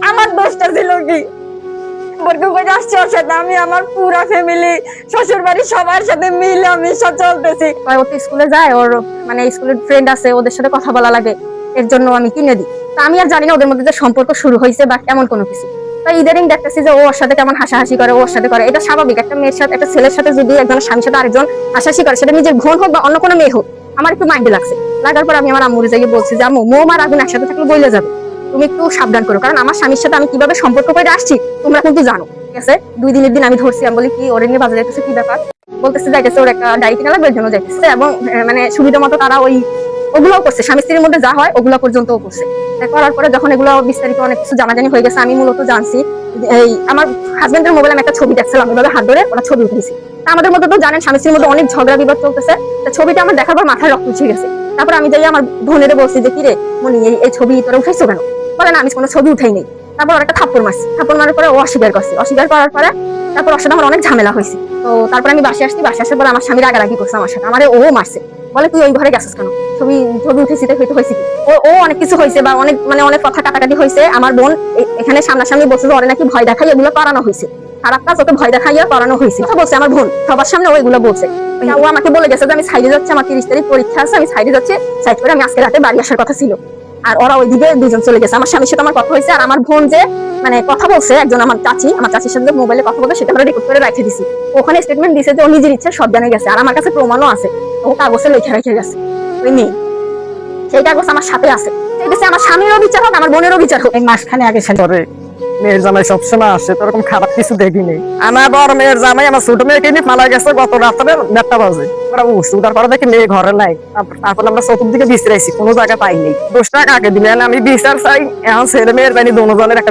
আমার দোষটা ছিল কি? আমার মানে ওর সাথে হাসাহাসি করে ওর সাথে করে। এটা স্বাভাবিক, একটা মেয়ের সাথে, একটা ছেলের সাথে যদি একজন স্বামীর সাথে আরেকজন হাসাহাসি করে, সেটা নিজের বোন হোক বা অন্য কোনো মেয়ে হোক, আমার একটু মাইন্ডে লাগছে। লাগার পর আমি আমার আম্মুরে যাই বলছি যে মোম আর আগুন একসাথে থাকলে বইলে যাবে। তুমি একটু সাবধান করো, কারণ আমার স্বামীর সাথে আমি কীভাবে সম্পর্ক করে আসছি, তোমরা কিন্তু জানো। ঠিক আছে? দুই দিনের দিন আমি ধরছি, আমি বলি কি, ওরে নিয়ে বাজারে যাইতেছে, কি ব্যাপার? বলতেছে যাইতেছে, ওর একটা ডায়েরি কিনা লাগবে জন্য যাইতেছে, এবং মানে সুবিধা মতো তারা ওই ওগুলোও করছে। স্বামী স্ত্রীর মধ্যে যা হয়, ওগুলো পর্যন্তও করছে। করার পরে যখন এগুলো বিস্তারিত অনেক কিছু জানাজানি হয়ে গেছে, আমি মূলত জানছি এই আমার হাজবেন্ডের মোবাইলে আমি একটা ছবি দেখছিলাম ওইভাবে হাত ধরে ওরা ছবি উঠেছি আমাদের মধ্যে তো জানেন, স্বামী স্ত্রীর মধ্যে অনেক ঝগড়া বিবাদ চলতেছে, তা ছবিটা আমার দেখার পর মাথায় রক্ত উঠে গেছে। তারপর আমি যাই আমার বোনেরে বলছি যে কিরে মনি এই ছবি তোরা উঠাইছো কেন? বলে না, আমি কোনো ছবি উঠাই নেই। তারপর একটা থাপ্পড় মারছি। থাপ্পড় মারার পরে ও অস্বীকার করছে। অস্বীকার করার পরে তারপর ওর আমার অনেক ঝামেলা হয়েছে। তো তারপর আমি বাসে আসছি। বাসে আসার পরে আমার স্বামীর আগারাগি করছে আমার সাথে। আমারে ও মারছে। বলে, তুই ওই ঘরে গেছিস কেন? ছবি ছবি উঠেছি তাই হয়তো হয়েছে? ও ও অনেক কিছু হয়েছে বা অনেক মানে অনেক কথা কাটাকাটি হয়েছে। আমার বোন এখানে সামনাসামনি বলছে যে নাকি ভয় দেখাই, এগুলো করানো হয়েছে। খারাপ কাজ, ওকে ভয় দেখাইয়া করানো হয়েছে। কথা বলছে আমার বোন। সবার সামনে ও এগুলো বলছে। ও আমাকে বলে গেছে যে, আমি সাইডে যাচ্ছি, আমার তিরিশ তারিখ পরীক্ষা আছে, আমি সাইডে যাচ্ছি। সাইড করে আমি আজকে রাতে বাড়ি আসার কথা ছিল। আর ওরা ওইদিকে দুজন চলে গেছে। আমার স্বামীর সাথে আমার কথা হয়েছে, আর আমার বোন যে মানে কথা বলছে, একজন আমার চাচি, আমার চাচির সাথে মোবাইলে কথা বলতে সেটা আমরা রেকর্ড করে রেখে দিছি। ওখানে স্টেটমেন্ট দিছে যে ও নিজের ইচ্ছে সব জানে গেছে, আর আমার কাছে প্রমাণও আছে। ও কাগজে লেখা রেখে গেছে। ওই মেয়ে। সেই কাগজ আমার সাথে আছে। আমার স্বামীরও বিচার হোক, আমার বোনেরও বিচার হোক। এই মাসখানে আগে করে মেয়ের জামাই সবসময় আসে, তো ওরকম খারাপ কিছু দেখিনি। আমার বড় মেয়ের জামাই, আমার ছোট মেয়েকে নিয়ে পালা গেছে, গত রাত্রে দেড়টা বাজে। আমরা উঠার পরে দেখি মেয়ে ঘরে নাই। তারপর- আমরা চতুর্দিকে বিশ্রাইছি, কোনো জায়গায় পাইনি। দশ টাকা আগে দিলে, আমি বিচার চাই, এখন ছেলে মেয়ের বাড়ি জনের একটা